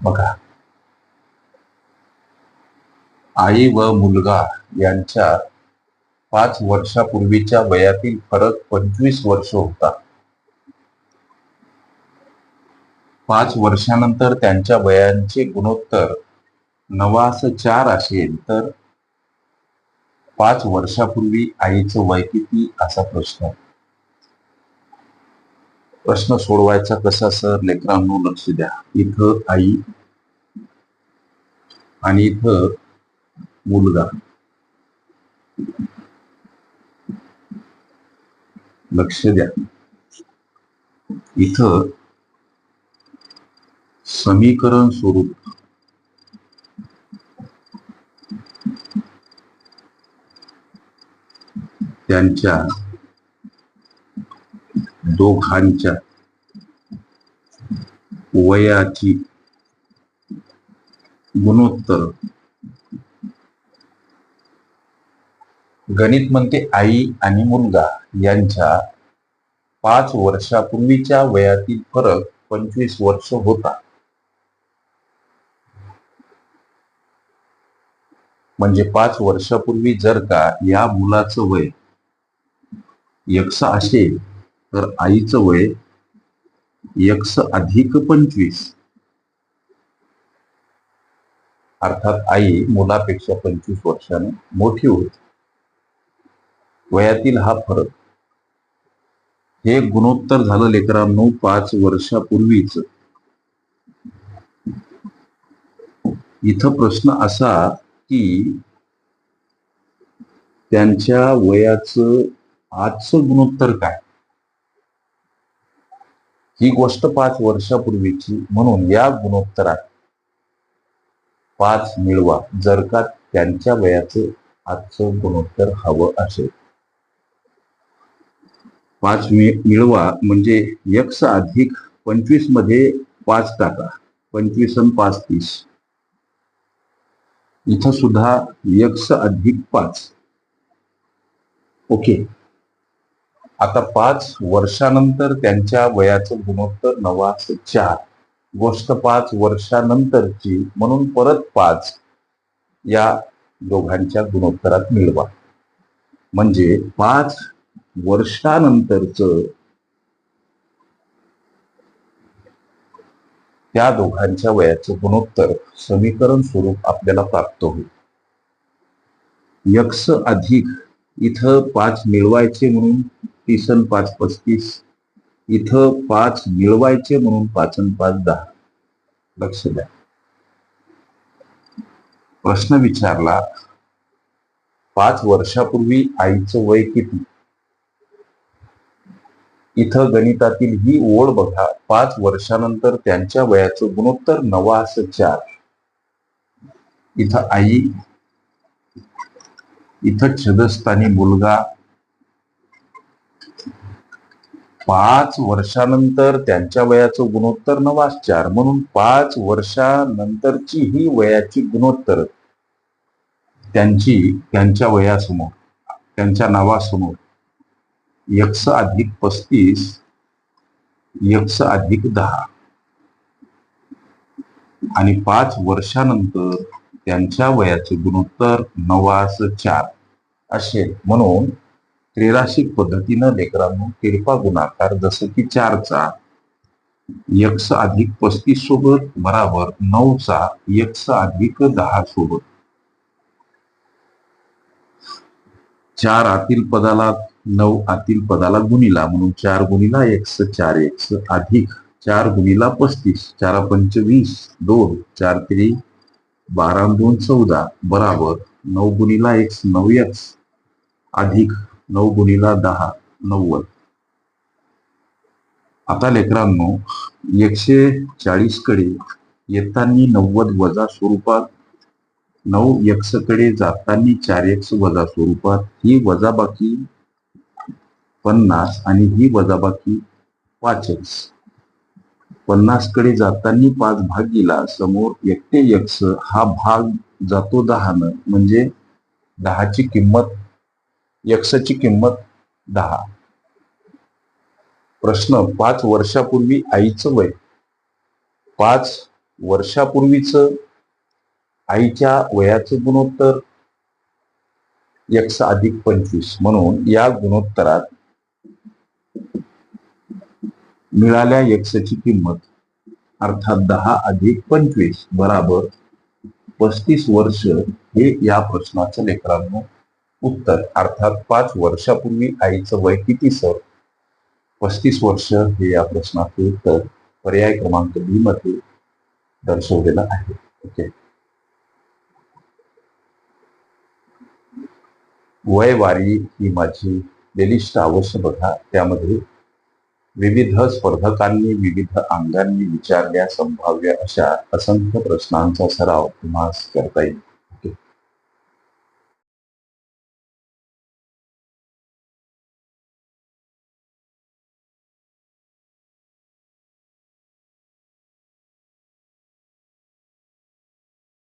बघा. आई व मुलगा यांच्या पाच वर्षापूर्वीच्या वयातील फरक पंचवीस वर्ष होता. पाच वर्षानंतर त्यांच्या वयांचे गुणोत्तर नवास चार असेल तर पाच वर्षापूर्वी आईचं वय किती? असा प्रश्न. आहे. प्रश्न सोडवायचा कसा सर? लेकरांनो लक्ष द्या. इथं आई आणि इथं मुलगा. लक्ष द्या. इथं समीकरण स्वरूप त्यांच्या दोघांच्या वयाची गुणोत्तर. गणित म्हणते आई आणि मुलगा यांच्या पाच वर्षापूर्वीच्या वयातील फरक पंचवीस वर्ष होता. म्हणजे पाच वर्षापूर्वी जर का या मुलाचं वय यक्ष असेल तर आईचं वय यक्ष अधिक पंचवीस. अर्थात आई मुलापेक्षा पंचवीस वर्षाने मोठी होती. वयातील हा फरक. हे गुणोत्तर झालं लेकरांनो पाच वर्षापूर्वीच. इथं प्रश्न असा की त्यांच्या वयाचं आजचं गुणोत्तर काय? ही गोष्ट पाच वर्षापूर्वीची म्हणून या गुणोत्तरात पाच मिळवा. जर का त्यांच्या वयाचं आजचं गुणोत्तर हवं असेल. पाच मिळवा म्हणजे यक्ष अधिक पंचवीसमध्ये पाच टाका. पंचवीस आणि पाच तीस इथं सुद्धा यक्ष अधिक पाच. ओके. आता पाच वर्षानंतर त्यांच्या वयाचं गुणोत्तर नवास चार. गोष्ट पाच वर्षानंतरची म्हणून परत पाच या दोघांच्या गुणोत्तरात मिळवा. म्हणजे पाच वर्षानंतरच त्या दोघांच्या वयाचं गुणोत्तर समीकरण स्वरूप आपल्याला प्राप्त होईल. यक्ष अधिक इथं पाच मिळवायचे म्हणून तीस पाच पस्तीस इथं पाच मिळवायचे म्हणून पाच पाच दहा. लक्ष द्या. प्रश्न विचारला पाच वर्षापूर्वी आईचं वय किती? इथं गणितातील ही ओळ बघा पाच वर्षानंतर त्यांच्या वयाचं गुणोत्तर नवास चार. इथं आई इथं छदस्थानी मुलगा पाच वर्षानंतर त्यांच्या वयाचं गुणोत्तर नवास चार म्हणून पाच वर्षानंतरची ही वयाची गुणोत्तर त्यांची त्यांच्या वयासमोर त्यांच्या नावासमोर. यक्ष अधिक पस्तीस यक्ष अधिक दहा. आणि पाच वर्षानंतर त्यांच्या वयाचे गुणोत्तर नवास चार. असेल म्हणून त्रिराशिक पद्धतीनं लेकरांनो तिरपा गुणाकार जसं की चारचा यक्ष अधिक पस्तीस सोबत बराबर नऊचा यक्ष अधिक दहा सोबत. चार आतील पदाला नऊ आतील पदाला गुणिला म्हणून चार गुणिला एक्स चार एक्स अधिक चार गुणिला पस्तीस चार पंचवीस दोन चार त्री बारा दोन चौदा बराबर नऊ गुणिला एक्स नऊ एक्स अधिक नऊ गुणिला दहा नव्वद. आता लेकरांनो एकशे चाळीसकडे नव्वद वजा स्वरूपात नऊ एक्सकडे चार एक्स वजा स्वरूपात ही वजाबाकी पन्नास आणि ही वजाबाकी पाच एक्स पन्नासकडे जाताना पाच भागीला समोर एकटे एक्स हा भाग जातो दहानं म्हणजे दहाची किंमत यक्षची किंमत दहा. प्रश्न पाच वर्षापूर्वी आईचं वय. पाच वर्षापूर्वीच आईच्या वयाचं गुणोत्तर. यक्ष अधिक पंचवीस म्हणून या गुणोत्तरात मिळाल्या यक्षची किंमत. अर्थात दहा अधिक पंचवीस बराबर पस्तीस वर्ष हे या प्रश्नाचं लेकरांनो उत्तर. अर्थात पाच वर्षापूर्वी आईचं वय किती सर? पस्तीस वर्ष हे या प्रश्नाचे उत्तर पर्याय क्रमांक बी मध्ये दर्शवलेलं आहे. ओके वयवारी ही माझी प्लेलिस्ट अवश्य बघा. त्यामध्ये विविध स्पर्धकांनी विविध अंगांनी विचारल्या संभाव्य अशा असंख्य प्रश्नांचा सराव तुम्हाला करता येईल.